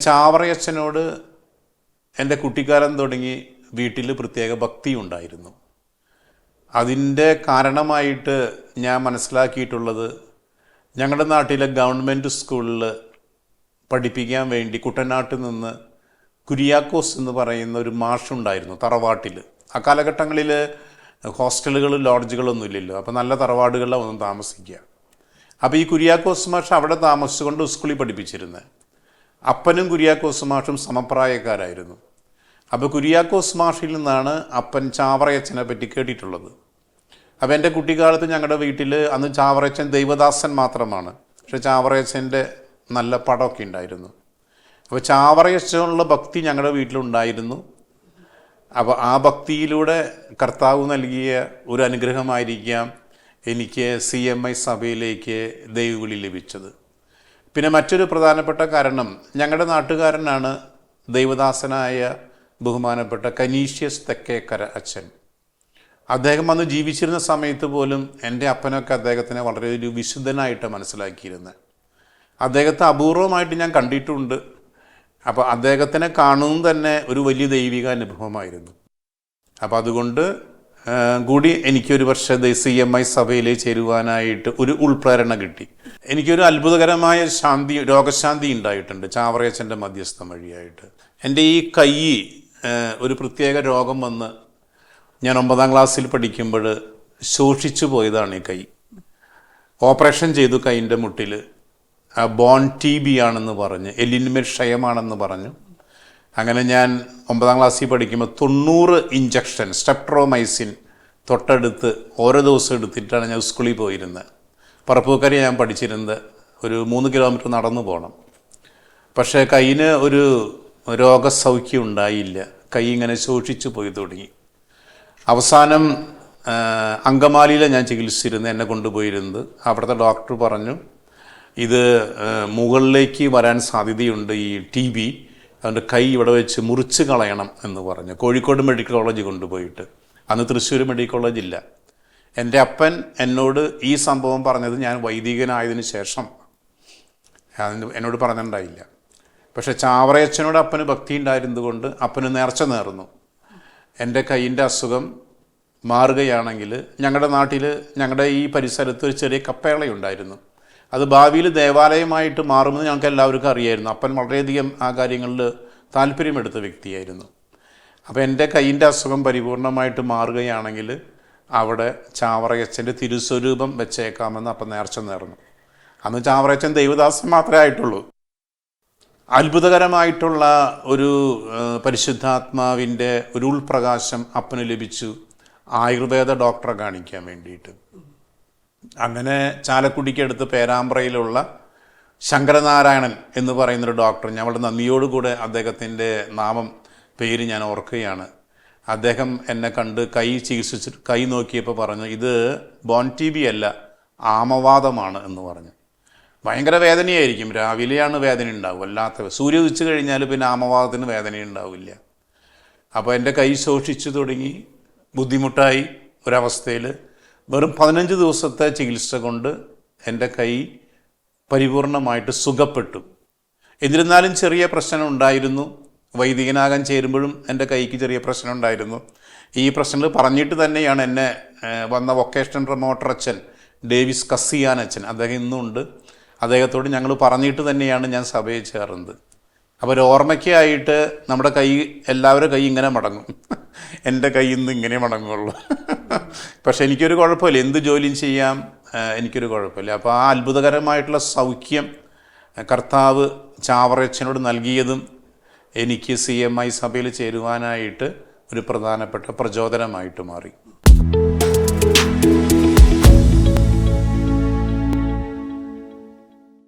ചാവറയച്ചനോട് എന്റെ കുട്ടിക്കാലം തുടങ്ങി വീട്ടിൽ പ്രത്യേക ഭക്തി ഉണ്ടായിരുന്നു. അതിന്റെ കാരണമായിട്ട് ഞാൻ മനസ്സിലാക്കിയിട്ടുള്ളത് ഞങ്ങളുടെ നാട്ടിലെ ഗവൺമെന്റ് സ്കൂളിൽ പഠിപ്പിക്കാൻ വേണ്ടി കുട്ടനാട്ടിൽ നിന്ന് കുര്യാക്കോസ് എന്ന് പറയുന്ന ഒരു മാഷുണ്ടായിരുന്നു തറവാട്ടിൽ. ആ കാലഘട്ടങ്ങളിൽ ഹോസ്റ്റലുകൾ ലോഡ്ജുകളൊന്നും ഇല്ലല്ലോ. അപ്പോൾ നല്ല തറവാടുകളിലാണ് ഒന്നും താമസിക്കുക. അപ്പോൾ ഈ കുര്യാക്കോസ് മാഷ് അവിടെ താമസിച്ചുകൊണ്ട് സ്കൂളിൽ പഠിപ്പിച്ചിരുന്നത്. അപ്പനും കുര്യാക്കോസ് മാഷും സമപ്രായക്കാരായിരുന്നു. അപ്പോൾ കുര്യാക്കോസ് മാഷിൽ നിന്നാണ് അപ്പൻ ചാവറയച്ചനെ പറ്റി കേട്ടിട്ടുള്ളത്. അപ്പോൾ എന്റെ കുട്ടിക്കാലത്ത് ഞങ്ങളുടെ വീട്ടിൽ അന്ന് ചാവറയച്ചൻ ദൈവദാസൻ മാത്രമാണ്. പക്ഷെ ചാവറയച്ചന്റെ നല്ല പടമൊക്കെ ഉണ്ടായിരുന്നു. അപ്പോൾ ചാവറയച്ചനുള്ള ഭക്തി ഞങ്ങളുടെ വീട്ടിലുണ്ടായിരുന്നു. അപ്പോൾ ആ ഭക്തിയിലൂടെ കർത്താവ് നൽകിയ ഒരു അനുഗ്രഹമായിരിക്കാം എനിക്ക് സി എം ഐ സഭയിലേക്ക് ദൈവവിളി ലഭിച്ചത്. പിന്നെ മറ്റൊരു പ്രധാനപ്പെട്ട കാരണം ഞങ്ങളുടെ നാട്ടുകാരനാണ് ദൈവദാസനായ ബഹുമാനപ്പെട്ട കനീഷ്യസ് തെക്കേക്കര അച്ഛൻ. അദ്ദേഹം അന്ന് ജീവിച്ചിരുന്ന സമയത്ത് പോലും എന്റെ അപ്പനൊക്കെ അദ്ദേഹത്തിനെ വളരെ ഒരു വിശുദ്ധനായിട്ട് മനസ്സിലാക്കിയിരുന്നത് അദ്ദേഹത്തെ അപൂർവമായിട്ട് ഞാൻ കണ്ടിട്ടുണ്ട്. അപ്പോൾ അദ്ദേഹത്തിനെ കാണുന്നത് തന്നെ ഒരു വലിയ ദൈവിക അനുഭവമായിരുന്നു അപ്പോൾ അതുകൊണ്ട് കൂടി എനിക്കൊരു വർഷത്തെ സി എം ഐ സഭയിൽ ചേരുവാനായിട്ട് ഒരു ഉൾപ്രേരണ കിട്ടി. എനിക്കൊരു അത്ഭുതകരമായ ശാന്തി രോഗശാന്തി ഉണ്ടായിട്ടുണ്ട് ചാവറയച്ചന്റെ മധ്യസ്ഥം വഴിയായിട്ട്. എന്റെ ഈ കൈ ഒരു പ്രത്യേക രോഗം വന്ന് ഞാൻ ഒമ്പതാം ക്ലാസ്സിൽ പഠിക്കുമ്പോൾ ശോഷിച്ചു പോയതാണ് ഈ കൈ. ഓപ്പറേഷൻ ചെയ്തു കൈന്റെ മുട്ടിൽ ബോൺ ടി ബി ആണെന്ന് പറഞ്ഞ് എല്ലിന്മേൽ ക്ഷയമാണെന്ന് പറഞ്ഞു അങ്ങനെ ഞാൻ ഒമ്പതാം ക്ലാസ്സിൽ പഠിക്കുമ്പോൾ തൊണ്ണൂറ് ഇഞ്ചക്ഷൻ സ്റ്റെപ്ട്രോമൈസിൻ തൊട്ടടുത്ത് ഓരോ ദിവസം എടുത്തിട്ടാണ് ഞാൻ സ്കൂളിൽ പോയിരുന്നത്. പറപ്പൂക്കരി ഞാൻ പഠിച്ചിരുന്നത് ഒരു മൂന്ന് കിലോമീറ്റർ നടന്നു പോകണം പക്ഷേ കയ്യിന് ഒരു രോഗസൗഖ്യം ഉണ്ടായില്ല. കൈ ഇങ്ങനെ ശോഷിച്ചു പോയി തുടങ്ങി. അവസാനം അങ്കമാലിയിലെ ഞാൻ ചികിത്സിച്ചിരുന്നു എന്നെ കൊണ്ടുപോയിരുന്നത്. അവിടുത്തെ ഡോക്ടർ പറഞ്ഞു ഇത് മുകളിലേക്ക് വരാൻ സാധ്യതയുണ്ട് ഈ ടി ബി അതുകൊണ്ട് കൈ ഇവിടെ വെച്ച് മുറിച്ച് കളയണം എന്ന് പറഞ്ഞു. കോഴിക്കോട് മെഡിക്കൽ കോളേജ് കൊണ്ടുപോയിട്ട്. അന്ന് തൃശ്ശൂർ മെഡിക്കൽ കോളേജ് ഇല്ല. എന്റെ അപ്പൻ എന്നോട് ഈ സംഭവം പറഞ്ഞത് ഞാൻ വൈദികനായതിനു ശേഷം. എന്നോട് പറഞ്ഞിട്ടുണ്ടായില്ല. പക്ഷെ ചാവറയച്ചനോട് അപ്പന് ഭക്തി ഉണ്ടായിരുന്നതുകൊണ്ട് അപ്പന് നേർച്ച നേർന്നു. എന്റെ കൈയിന്റെ അസുഖം മാറുകയാണെങ്കിൽ ഞങ്ങളുടെ നാട്ടിൽ ഞങ്ങളുടെ ഈ പരിസരത്ത് ഒരു ചെറിയ കപ്പേളയുണ്ടായിരുന്നു. അത് ഭാവിയിൽ ദേവാലയമായിട്ട് മാറുമെന്ന് ഞങ്ങൾക്ക് എല്ലാവർക്കും അറിയായിരുന്നു. അപ്പൻ വളരെയധികം ആ കാര്യങ്ങളിൽ താല്പര്യമെടുത്ത വ്യക്തിയായിരുന്നു. അപ്പോൾ എന്റെ കൈയിന്റെ അസുഖം പരിപൂർണമായിട്ട് മാറുകയാണെങ്കിൽ അവിടെ ചാവറയച്ചന്റെ തിരുസ്വരൂപം വെച്ചേക്കാമെന്ന് അപ്പം നേർച്ച നേർന്നു. അന്ന് ചാവറയച്ചൻ ദൈവദാസൻ മാത്രമേ ആയിട്ടുള്ളൂ. അത്ഭുതകരമായിട്ടുള്ള ഒരു പരിശുദ്ധാത്മാവിന്റെ ഒരു ഉൾപ്രകാശം അപ്പന് ലഭിച്ചു. ആയുർവേദ ഡോക്ടറെ കാണിക്കാൻ വേണ്ടിയിട്ട്. അങ്ങനെ ചാലക്കുടിക്കടുത്ത് പേരാമ്പ്രയിലുള്ള ശങ്കരനാരായണൻ എന്ന് പറയുന്നൊരു ഡോക്ടർ ഞാൻ വളരെ നന്ദിയോടുകൂടെ അദ്ദേഹത്തിന്റെ നാമം പേര് ഞാൻ ഓർക്കുകയാണ്. അദ്ദേഹം എന്നെ കണ്ട് കൈ ചികിത്സിച്ച് കൈ നോക്കിയപ്പോൾ പറഞ്ഞു ഇത് ബോൺ ടി ബി അല്ല ആമവാദമാണ് എന്ന് പറഞ്ഞു. ഭയങ്കര വേദനയായിരിക്കും രാവിലെയാണ് വേദന ഉണ്ടാവും അല്ലാത്ത സൂര്യ ഉദിച്ചു കഴിഞ്ഞാൽ പിന്നെ ആമവാദത്തിന് വേദന ഉണ്ടാവില്ല. അപ്പോൾ എന്റെ കൈ ശോഷിച്ചു തുടങ്ങി ബുദ്ധിമുട്ടായി ഒരവസ്ഥയിൽ വെറും പതിനഞ്ച് ദിവസത്തെ ചികിത്സ കൊണ്ട് എന്റെ കൈ പരിപൂർണമായിട്ട് സുഖപ്പെട്ടു. എന്നിരുന്നാലും ചെറിയ പ്രശ്നം ഉണ്ടായിരുന്നു. വൈദികനാകാൻ ചേരുമ്പോഴും എന്റെ കൈക്ക് ചെറിയ പ്രശ്നം ഉണ്ടായിരുന്നു. ഈ പ്രശ്നങ്ങൾ പറഞ്ഞിട്ട് തന്നെയാണ് എന്നെ വന്ന വൊക്കേഷണൽ പ്രൊമോട്ടർ അച്ഛൻ ഡേവിസ് കസിയാൻ അച്ഛൻ. അദ്ദേഹം ഇന്നും ഉണ്ട് അദ്ദേഹത്തോട് ഞങ്ങൾ പറഞ്ഞിട്ട് തന്നെയാണ് ഞാൻ സഭയിൽ ചേർന്നത്. അപ്പോൾ ഒരു ഓർമ്മയ്ക്കായിട്ട് നമ്മുടെ കൈ എല്ലാവരുടെ കൈ ഇങ്ങനെ മടങ്ങും. എന്റെ കൈ ഇന്ന് ഇങ്ങനെ മടങ്ങുള്ളൂ. പക്ഷെ എനിക്കൊരു കുഴപ്പമില്ല. എന്ത് ജോലിയും ചെയ്യാം. എനിക്കൊരു കുഴപ്പമില്ല. അപ്പോൾ ആ അത്ഭുതകരമായിട്ടുള്ള സൗഖ്യം കർത്താവ് ചാവറച്ചനോട് നൽകിയതും എനിക്ക് സി എം ഐ സഭയിൽ ചേരുവാനായിട്ട് ഒരു പ്രധാനപ്പെട്ട പ്രചോദനമായിട്ട് മാറി.